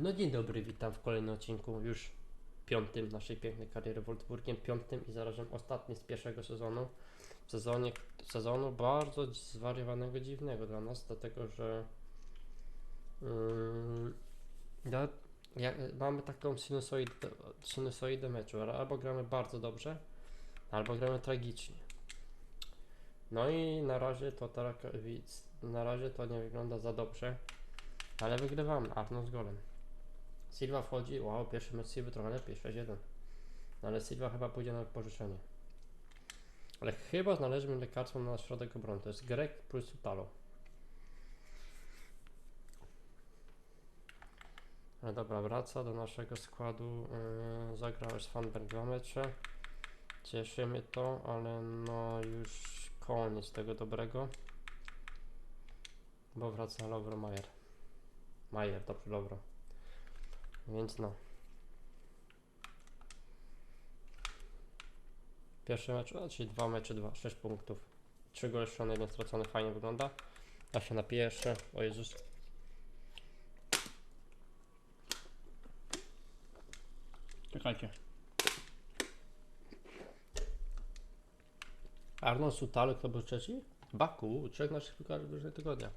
No dzień dobry, witam w kolejnym odcinku, już piątym naszej pięknej kariery Wolfsburgiem, piątym i zarazem ostatnim z pierwszego sezonu. W sezonie, sezonu bardzo zwariowanego, dziwnego dla nas, dlatego że yy, ja, ja, mamy taką sinusoidę, sinusoidę meczu, albo gramy bardzo dobrze, albo gramy tragicznie. No i na razie to tak, na razie to nie wygląda za dobrze, ale wygrywamy, Arno z golem. Silva wchodzi, wow, pierwszy mecz Silva trochę lepiej, 6-1. No ale Silva chyba pójdzie na pożyczenie. Ale chyba znaleźliśmy lekarstwo na środek obrony, to jest Grek plus Utalo. No dobra, wraca do naszego składu, yy, zagrałeś z Fanberg dwa mecze. Cieszy mnie to, ale no już koniec tego dobrego. Bo wraca Lovro Majer. Majer, dobrze, Lovro. Więc no. Pierwszy mecz, a, czyli dwa mecze, dwa, sześć punktów. Trzy gole strzelone, jeden stracony, fajnie wygląda. Ja się napiję jeszcze, o Jezus. Czekajcie. Arnold Sutalo, kto był trzeci? Baku, trzech naszych piłkarzy w tygodnia.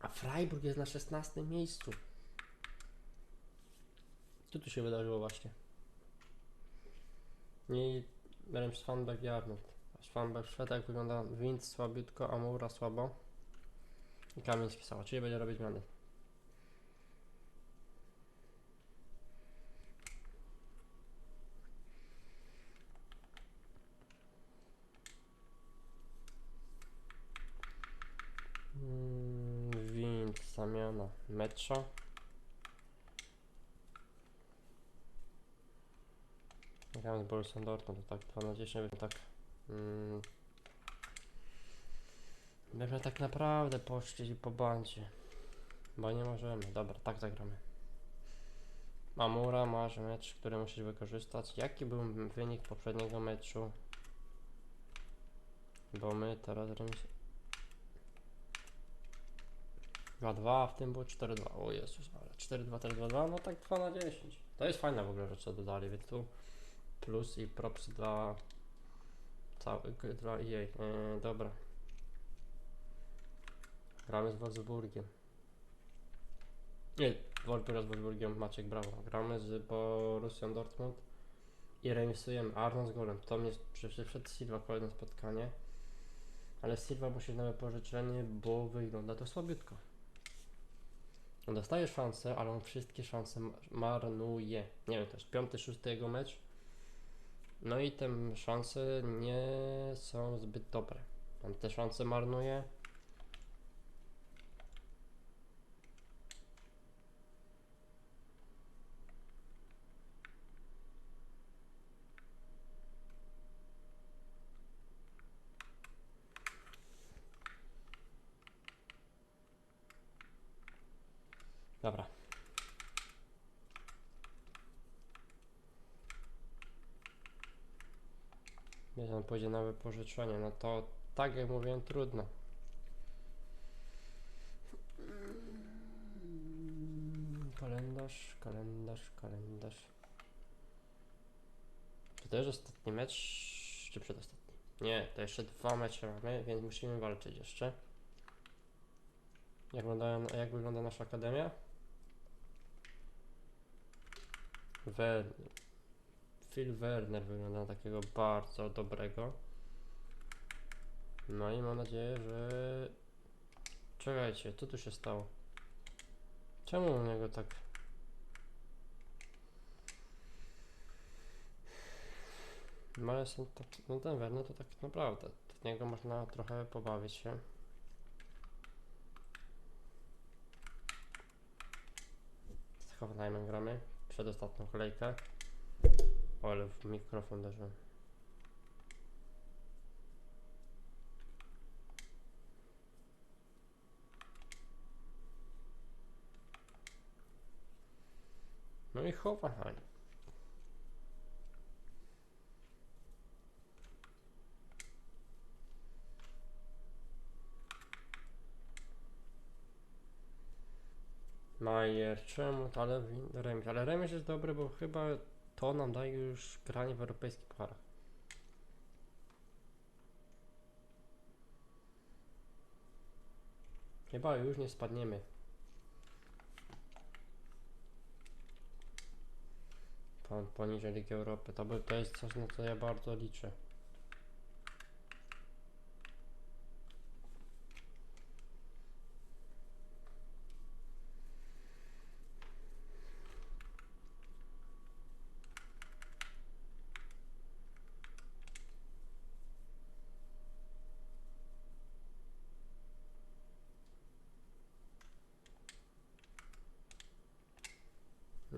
A Freiburg jest na 16 miejscu. Co tu się wydarzyło właśnie? I Rem Svanberg i Arnold. Svanberg wszedł, jak wygląda Wind słabiutko, Amura słabo. I Kamiński słabo, czyli będzie robić zmiany. Mm, Wind, zamiana, mecza. Gramy z Borussią Dortmund, to tak 2 na 10 bym tak... Mm, byśmy tak naprawdę poszli po bandzie. Bo nie możemy. Dobra, tak zagramy. Mamura masz mecz, który musisz wykorzystać. Jaki był wynik poprzedniego meczu? Bo my teraz remis... 2-2, a w tym było 4-2. O Jezus, ale 4-2, 4-2, no tak 2 na 10. To jest fajna w ogóle rzecz, co dodali, więc tu plus i props dla cały, dla jej. Yy, dobra. Gramy z Wolfsburgiem. Nie, Wolfsburg z Wolfsburgiem, Maciek, brawo. Gramy z Borussią Dortmund i remisujemy Arno z golem. To mnie przed Silva kolejne spotkanie. Ale Silva musi na wypożyczenie, bo wygląda to słabiutko. On dostaje szansę, ale on wszystkie szanse ma- marnuje. Nie wiem, to jest piąty, szósty jego mecz. No i te szanse nie są zbyt dobre. On te szanse marnuje. Dobra. On pójdzie na wypożyczenie, no to tak jak mówiłem, trudno. Kalendarz, kalendarz, kalendarz. Czy to już ostatni mecz, czy przedostatni? Nie, to jeszcze dwa mecze mamy, więc musimy walczyć jeszcze. Jak, wyglądają, jak wygląda nasza akademia? Werner. Phil Werner wygląda na takiego bardzo dobrego. No i mam nadzieję, że... Czekajcie, co tu się stało? Czemu u niego tak... No tak... No ten Werner to tak naprawdę. Od niego można trochę pobawić się. Z Hoffenheimem gramy. Przedostatnią kolejkę. Ale w mikrofon uderzyłem. No i Hoffenheim. Majer, czemu? Ale remis. Ale remis jest dobry, bo chyba to nam daje już granie w europejskich pucharach. Chyba już nie spadniemy. Po, poniżej Ligi Europy. To, by, to jest coś, na co ja bardzo liczę.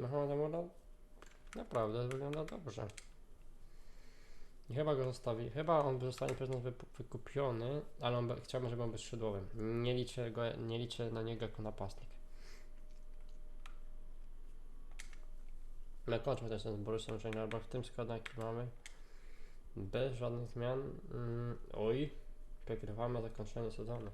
No, wygląda naprawdę wygląda dobrze. I chyba go zostawi. Chyba on zostanie przez nas wykupiony, ale on chciałbym, żeby on był skrzydłowym. Nie liczę, go, nie liczę na niego jako napastnik. My kończmy też ten z Borusem Mönchengladbach w tym składzie jaki mamy. Bez żadnych zmian. Mm, oj, przegrywamy zakończenie sezonu.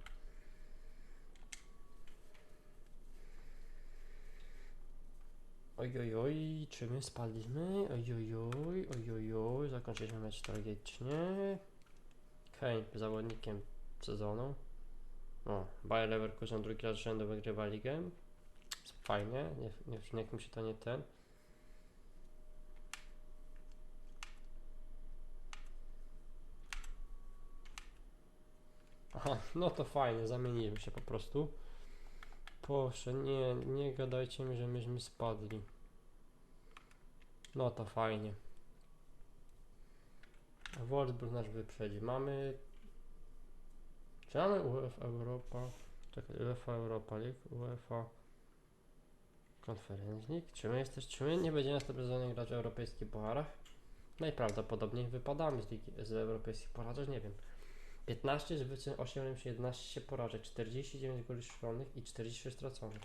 Oj, oj, oj, czy my spadliśmy? Oj, oj, oj, oj, oj, oj, zakończyliśmy mecz tragicznie. Kane zawodnikiem sezonu. O, Bayer Leverkusen drugi raz rzędu wygrywa ligę. Fajnie, nie, nie, niech mi się to nie ten. Aha, no to fajnie, zamieniliśmy się po prostu. Proszę, nie, nie gadajcie mi, że myśmy spadli. No to fajnie. Wolfsburg nasz wyprzedzi. Mamy... Czy mamy UEFA Europa? Czekaj, UEFA Europa League, UEFA Conference League? Czy my, jesteś, czy my nie będziemy na tym sezonie grać w europejskich pucharach? Najprawdopodobniej wypadamy z, ligi, z europejskich pucharów, nie wiem. 15 zwycięstw, 8 remis, 11 porażek, 49 goli strzelonych i 46 straconych.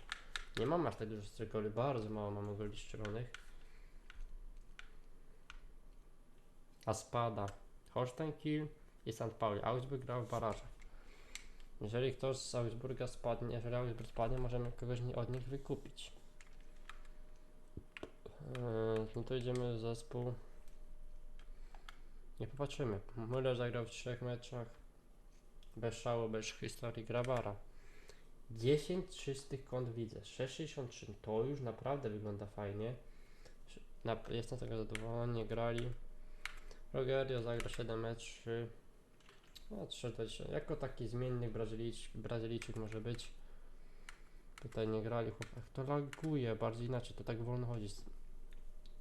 Nie mamy aż tak dużo tych goli, bardzo mało mamy goli strzelonych. A spada Holstein Kiel i St. Pauli. Augsburg grał w barażach. Jeżeli ktoś z Augsburga spadnie, jeżeli Augsburg spadnie, możemy kogoś od nich wykupić. Eee, no to idziemy w zespół. Nie popatrzymy. Müller zagrał w trzech meczach. Bez szału, bez historii Grabara. 10 czystych kąt widzę. 6,63. To już naprawdę wygląda fajnie. Jestem z tego zadowolony. Nie grali. Rogerio zagra 7 meczy. No, 3,20. Jako taki zmienny Brazylijczyk, Brazylijczyk może być. Tutaj nie grali chłopak. To laguje bardziej inaczej. To tak wolno chodzi.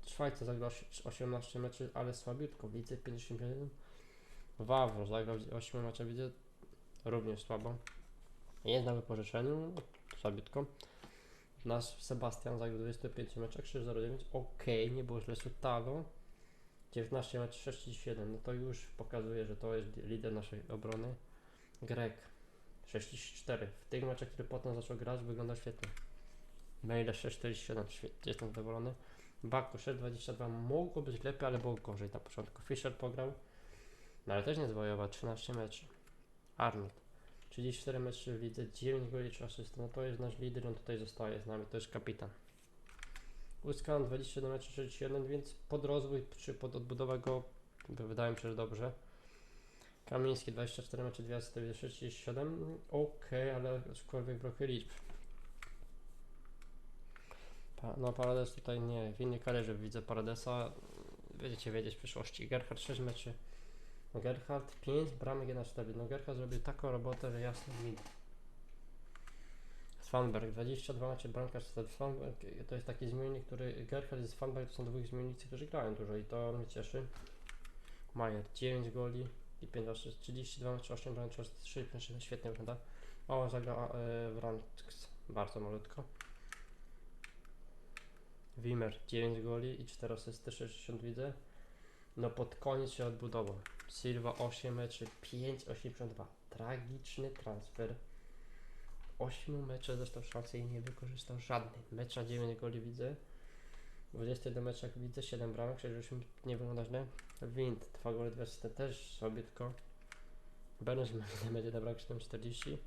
Szwajcar zagrał 18 meczy, ale słabiutko. W lidze 51. Wawro zagrał 8 meczach, widzę również słabo. Jest na wypożyczeniu, słabiutko. Nasz Sebastian zagrał 25 meczach, 6-0-9. Okej, nie było źle Sutalo. 19 meczów, 67. No to już pokazuje, że to jest lider naszej obrony. Grek 64. W tych meczach, który potem zaczął grać, wygląda świetnie. Maile 647, świetnie, jestem zadowolony. Baku 622 mogło być lepiej, ale było gorzej na początku. Fischer pograł, no ale też nie zwojował 13 meczy. Arnold 34 meczy w lidze, 9 goli 3 asysty, no to jest nasz lider, on tutaj zostaje z nami, to jest kapitan. Uskan 27 meczy 61, więc pod rozwój czy pod odbudowę go wydaje mi się, że dobrze. Kamiński 24 mecze 2 asysty, 67, ok, ale aczkolwiek brakuje liczb. No Parades tutaj nie, w innej karierze widzę Paradesa, będziecie wiedzieć w przyszłości. Gerhard 6 meczy, Gerhard 5 bramek 1 4, no Gerhard zrobił taką robotę, że jasno widać. Svanberg 22 mecze, bramkarz Svanberg to jest taki zmiennik, który Gerhard i Svanberg to są dwóch zmiennicy, którzy grają dużo i to mnie cieszy. Majer 9 goli i 5 asyst, 32 mecze, 8 bramek, 3 5 świetnie wygląda. O, zagrał e, w Ranks bardzo malutko. Wimmer 9 goli i 4 asysty, 60 widzę. No pod koniec się odbudował. Silva 8 meczy, 5,82. Tragiczny transfer. 8 mecze dostał szansę i nie wykorzystał żadnej. Mecz na 9 goli widzę. W 21 meczach widzę 7 bramek, 68 nie wygląda źle. Wind 2 gole, 2 asysty też sobie tylko. Bernes będzie na brak 40.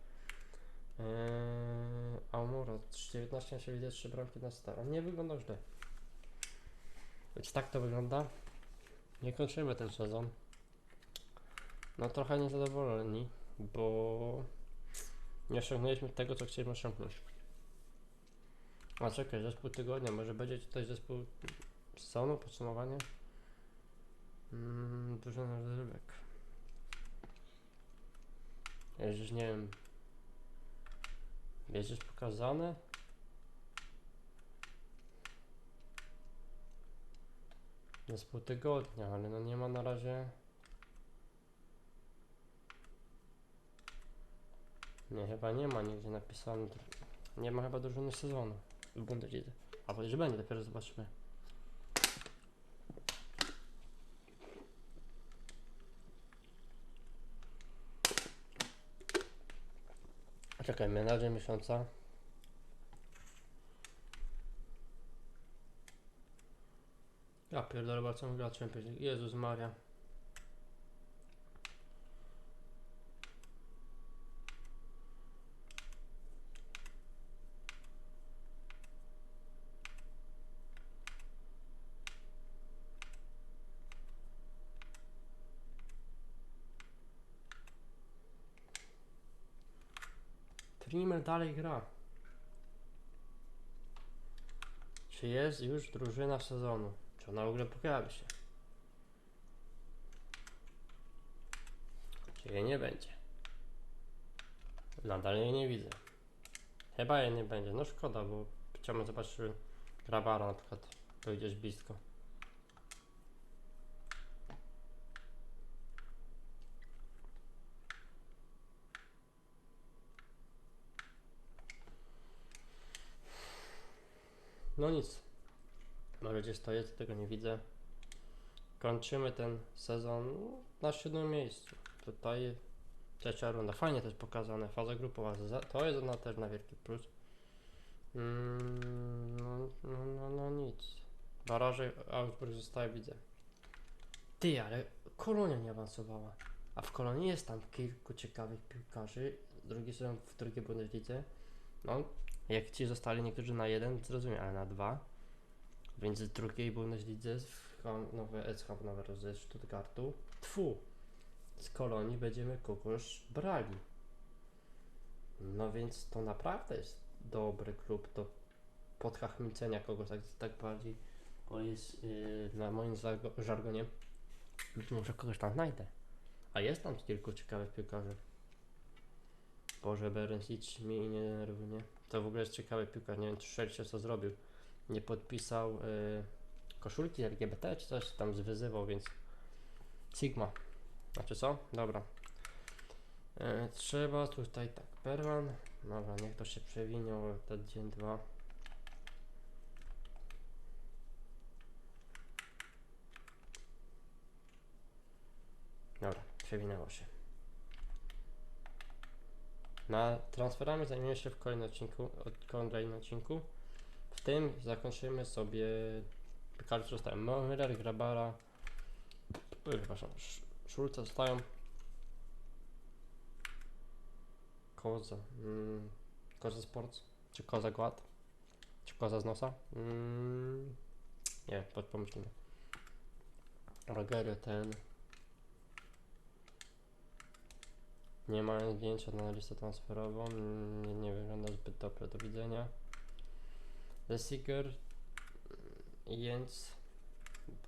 Eee, a Kałamura 19 na siebie widzę 3 bramki na stara. Nie wygląda źle. Więc tak to wygląda. Nie kończymy ten sezon. No trochę niezadowoleni, bo nie osiągnęliśmy tego, co chcieliśmy osiągnąć. A czekaj, zespół tygodnia, może będzie tutaj zespół sezonu, podsumowanie? Mm, dużo rozrywek. Jeżdż, nie wiem. Jest już pokazane? Zespół tygodnia, ale no nie ma na razie. Nie, chyba nie ma nigdzie napisane. Nie ma chyba drużyny sezonu w Bundeslidze. A powiedzieć, że będzie, dopiero zobaczymy. Czekaj, menadżer miesiąca. Ja pierdolę, bardzo gra Champions League. Jezus Maria. Trimmer dalej gra. Czy jest już drużyna sezonu? Czy ona w ogóle pojawi się? Czy jej nie będzie? Nadal jej nie widzę. Chyba jej nie będzie. No szkoda, bo chciałbym zobaczyć czy Grabara na przykład. To gdzieś blisko. No nic. Może gdzieś to jest, tego nie widzę. Kończymy ten sezon na siódmym miejscu. Tutaj trzecia runda. Fajnie też pokazane. Faza grupowa. To jest na też na wielki plus. Mm, no, no, no, no nic. Baraże Augsburg zostaje, widzę. Ty, ale Kolonia nie awansowała. A w Kolonii jest tam kilku ciekawych piłkarzy. Drugi sezon w drugiej Bundeslidze. No, jak ci zostali niektórzy na jeden, zrozumiem, ale na dwa. Więc z drugiej Bundeslidze w Ham- nowe SK nowe ze Stuttgartu. Tfu! Z Kolonii będziemy kogoś brali. No więc to naprawdę jest dobry klub do podchachmicenia kogoś tak, tak bardziej. Bo jest yy, na moim żargonie. Być może kogoś tam znajdę. A jest tam kilku ciekawych piłkarzy. Boże, Berencic mi nie denerwuje. To w ogóle jest ciekawy piłkarz. Nie wiem, czy co zrobił. Nie podpisał y, koszulki LGBT czy coś tam zwyzywał, więc Sigma. Znaczy co? Dobra. E, trzeba tutaj tak, Perwan. Dobra, niech to się przewinią ten dzień dwa. Dobra, przewinęło się. Na transferami zajmiemy się w kolejnym odcinku, od kolejnym odcinku. Tym zakończymy sobie co zostają Müller, Grabara, y, przepraszam, Sz- Szulce zostają. Koza, mm, Koza Sports, czy Koza Gład, czy Koza z nosa? Mm, nie, pomyślimy. Rogerio ten. Nie ma zdjęcia na listę transferową, nie, nie wygląda zbyt dobrze do widzenia. Lesiger, Jens,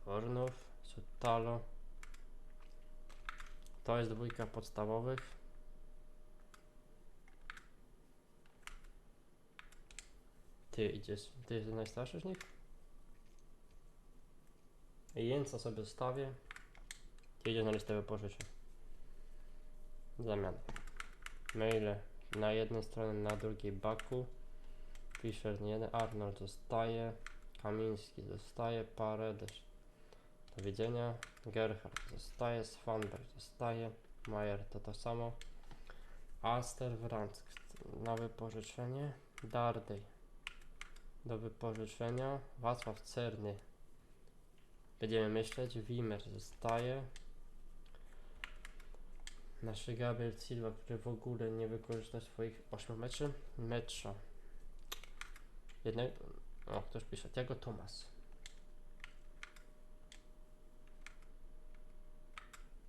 Bornów, Sutalo. To jest dwójka podstawowych. Ty idziesz, ty jesteś najstarszy z nich? Jensa sobie zostawię. Ty idziesz na listę wypożyczeń. Zamiana. Maile na jednej stronie, na drugiej Baku. Fischer nie jeden, Arnold zostaje, Kamiński zostaje, Paredes do widzenia, Gerhard zostaje, Svanberg zostaje, Majer to to samo, Aster Wranck na wypożyczenie, Dardej do wypożyczenia, Wacław Cerny będziemy myśleć, Wimmer zostaje, nasz Gabriel Silva, który w ogóle nie wykorzystał swoich 8 meczy, Metrza Jednego... O, ktoś pisze, Tiago Tomas.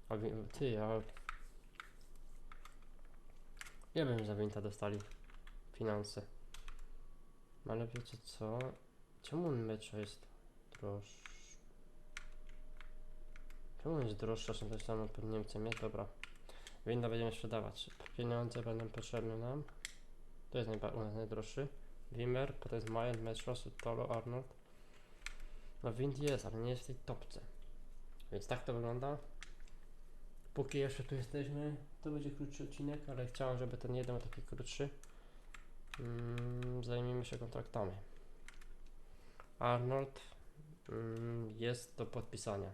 A ty, a... Nie wiem, za Winta dostali finanse. Ale wiecie co? Czemu mecza jest droższy? Czemu jest droższa, są też samo pod Niemcem jest? Dobra. Winda będziemy sprzedawać. Pieniądze będą potrzebne nam. To jest u nas najdroższy. Wimmer, potem jest Mayan, Metro, Sutolo, Arnold. No Wind jest, ale nie jest w tej topce. Więc tak to wygląda. Póki jeszcze tu jesteśmy, to będzie krótszy odcinek, ale chciałem, żeby ten jeden był taki krótszy. Mm, zajmijmy się kontraktami. Arnold mm, jest do podpisania.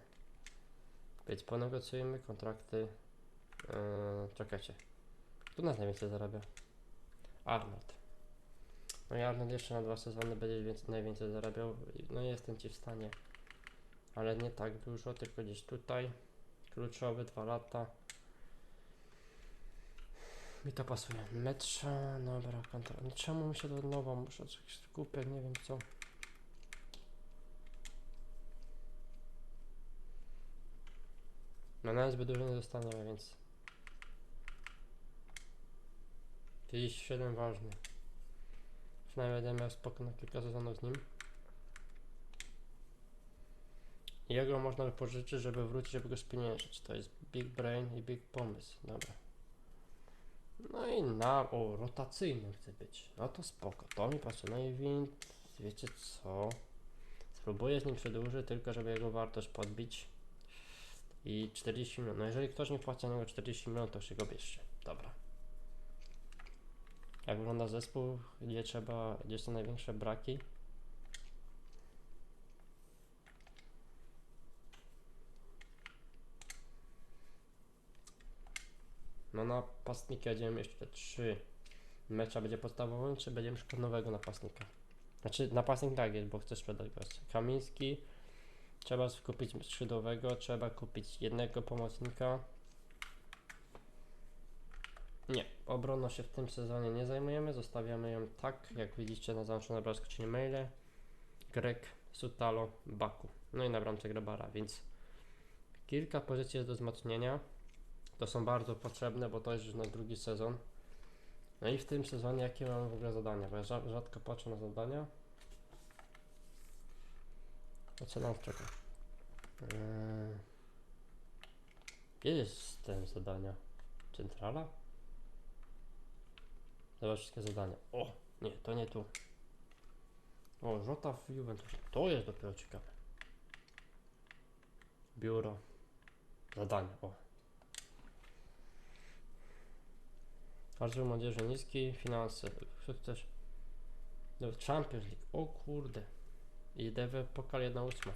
Więc ponegocjujemy kontrakty. Yy, czekajcie. Kto nas najwięcej zarabia? Arnold. No i Arnold jeszcze na dwa sezony będzie więcej, najwięcej zarabiał. No jestem ci w stanie. Ale nie tak dużo, tylko gdzieś tutaj. Kluczowy, dwa lata. Mi to pasuje. Metrza, dobra, kontra. No czemu mi się to od nowa muszę coś skupiać, nie wiem co. No nawet zbyt dużo nie dostaniemy, więc 37 ważny. Przynajmniej będę miał spokój na kilka sezonów z nim. Jego można wypożyczyć, żeby wrócić, żeby go spieniężyć. To jest big brain i big pomysł. Dobra. No i na... O, rotacyjny chce być. No to spoko. To mi pasuje. No i wind... Wiecie co? Spróbuję z nim przedłużyć, tylko żeby jego wartość podbić. I 40 milionów. No jeżeli ktoś nie płaci na niego 40 milionów, to się go bierzcie. Dobra. Jak wygląda zespół, gdzie trzeba, gdzie są największe braki? No napastnika będziemy jeszcze trzy mecza będzie podstawowym, czy będziemy szukać nowego napastnika? Znaczy napastnik tak jest, bo chcę sprzedać gościa. Kamiński, trzeba kupić skrzydłowego, trzeba kupić jednego pomocnika. Nie, obroną się w tym sezonie nie zajmujemy, zostawiamy ją tak, jak widzicie na załączonym obrazku, czyli maile, Grek, Sutalo, Baku. No i na bramce Grabara, więc kilka pozycji do wzmocnienia. To są bardzo potrzebne, bo to jest już na drugi sezon. No i w tym sezonie jakie mamy w ogóle zadania? Bo ja rza- rzadko patrzę na zadania. O co nam czeka? Yy... Gdzie jest ten zadania? Centrala? Zobacz wszystkie zadania. O, nie, to nie tu. O, Żota w Juventusie. To jest dopiero ciekawe. Biuro. Zadania, o. Arzył młodzieży niski, finanse. Tu też? No, Champions League. O kurde. I DW Pokal 1-8.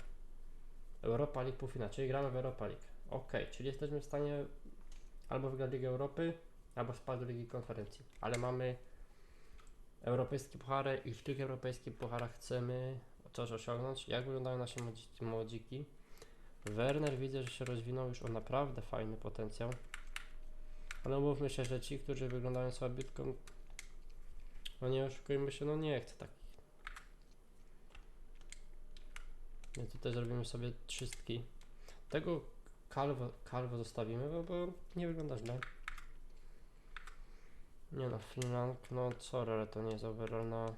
Europa League półfinał, czyli gramy w Europa League. Ok, czyli jesteśmy w stanie albo wygrać Ligę Europy, albo spadł do Ligi Konferencji. Ale mamy europejskie puchary i w tych europejskich pucharach chcemy coś osiągnąć. Jak wyglądają nasze młodzi- młodziki? Werner widzę, że się rozwinął już o naprawdę fajny potencjał. Ale umówmy się, że ci, którzy wyglądają słabiutko, no nie oszukujmy się, no nie chcę takich. My tutaj zrobimy sobie trzystki. Tego kalwo, kalwo zostawimy, bo, bo nie wygląda źle. Nie no, Finland, no sorry, ale to nie jest overall na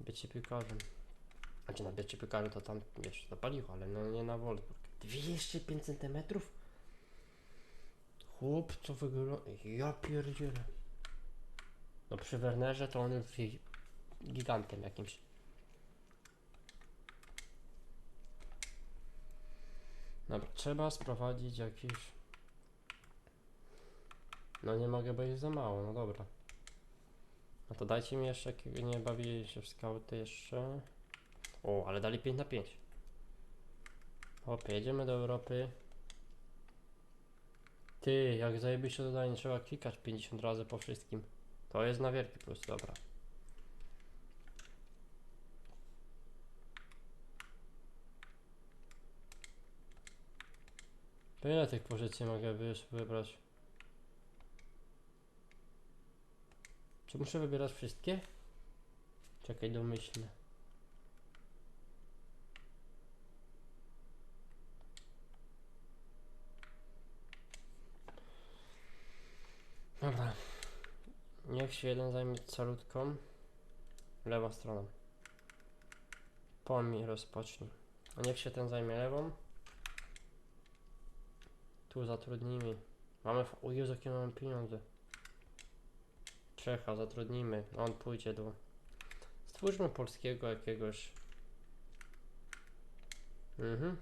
bycie piłkarzem. Znaczy na bycie piłkarzem to tam, wiesz, zapaliło, ale no nie na Wolfsburg. 205 cm? Chłop, co wygląda... Ja pierdzielę. No przy Wernerze to on jest gi- gigantem jakimś. Dobra, trzeba sprowadzić jakiś... No nie mogę, bo jest za mało, no dobra. No to dajcie mi jeszcze jakiego, nie bawili się w skauty jeszcze. O, ale dali 5 na 5. Hop, jedziemy do Europy. Ty, jak zajebiście dodaje, nie trzeba klikać 50 razy po wszystkim. To jest na wielki plus, dobra. To ile tych pozycji mogę wy- wybrać? Czy muszę wybierać wszystkie? Czekaj, domyślne. Dobra. Niech się jeden zajmie calutką lewą stroną. Pomi rozpocznij. A niech się ten zajmie lewą. Tu zatrudnijmy. Mamy... O Jezu, jakie mamy pieniądze. Czecha zatrudnimy. On pójdzie do. Stwórzmy polskiego jakiegoś. Mhm.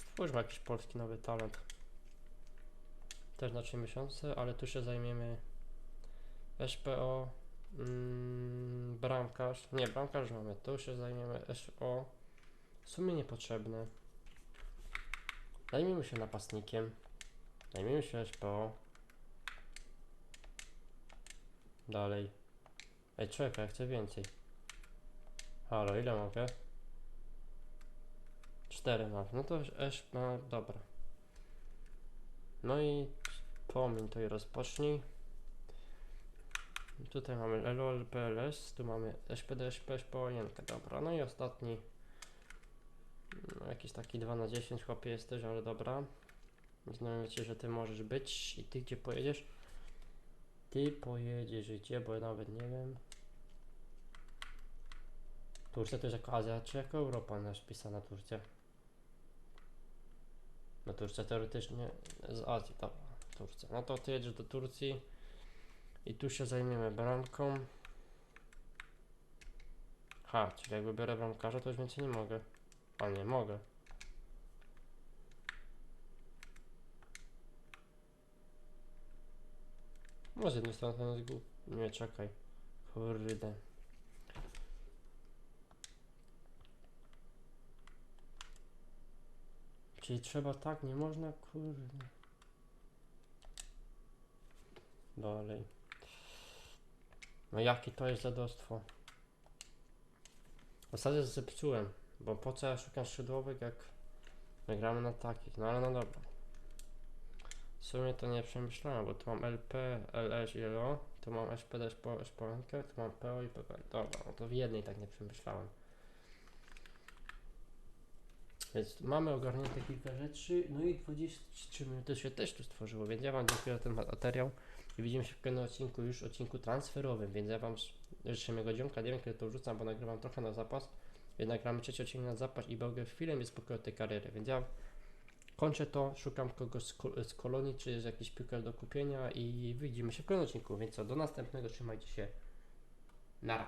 Stwórzmy jakiś polski nowy talent. Też na 3 miesiące, ale tu się zajmiemy SPO, mm, bramkarz, nie bramkarz mamy, tu się zajmiemy SO, w sumie niepotrzebne. Zajmijmy się napastnikiem, zajmijmy się SPO. Dalej. Ej, czekaj, ja chcę więcej. Halo, ile mogę? Cztery mam, no to S, no dobra. No i pomiń to i rozpocznij. Tutaj mamy LOL PLS, tu mamy SPD, SP, pojenkę, dobra. No i ostatni. No, jakiś taki 2 na 10 chłopie jesteś, ale dobra. Znowu wiecie, że ty możesz być i ty gdzie pojedziesz? Ty pojedziesz gdzie, bo ja nawet nie wiem. Turcja to jest jako Azja czy jako Europa nasz pisana Turcja? No Turcja teoretycznie z Azji, dobra, Turcja. No to ty jedziesz do Turcji i tu się zajmiemy bramką. Ha, czyli jak wybiorę bramkarza, to już więcej nie mogę. A nie, mogę. Strony to jest głup. Nie, czekaj. Kurde. Czyli trzeba tak, nie można, kurde. Dalej. No jakie to jest zadostwo. W zasadzie zepsułem, bo po co ja szukam skrzydłowych, jak my gramy na takich, no ale no dobra. Sumie to nie przemyślałem, bo tu mam LP, LS i LO, tu mam SPD, SPO, SPONkę, tu mam PO i PP. Dobra, no to w jednej tak nie przemyślałem. Więc mamy ogarnięte kilka rzeczy, no i 23 minuty się też tu stworzyło, więc ja Wam dziękuję za ten materiał i widzimy się w kolejnym odcinku, już odcinku transferowym, więc ja Wam życzę miłego dzionka, nie wiem kiedy to wrzucam, bo nagrywam trochę na zapas, więc nagramy trzeci odcinek na zapas i będę chwilę spokoju od tej kariery, więc ja kończę to, szukam kogoś z, ko- z kolonii, czy jest jakiś piłkarz do kupienia i widzimy się w kolejnym odcinku, więc co, do następnego, trzymajcie się, nara.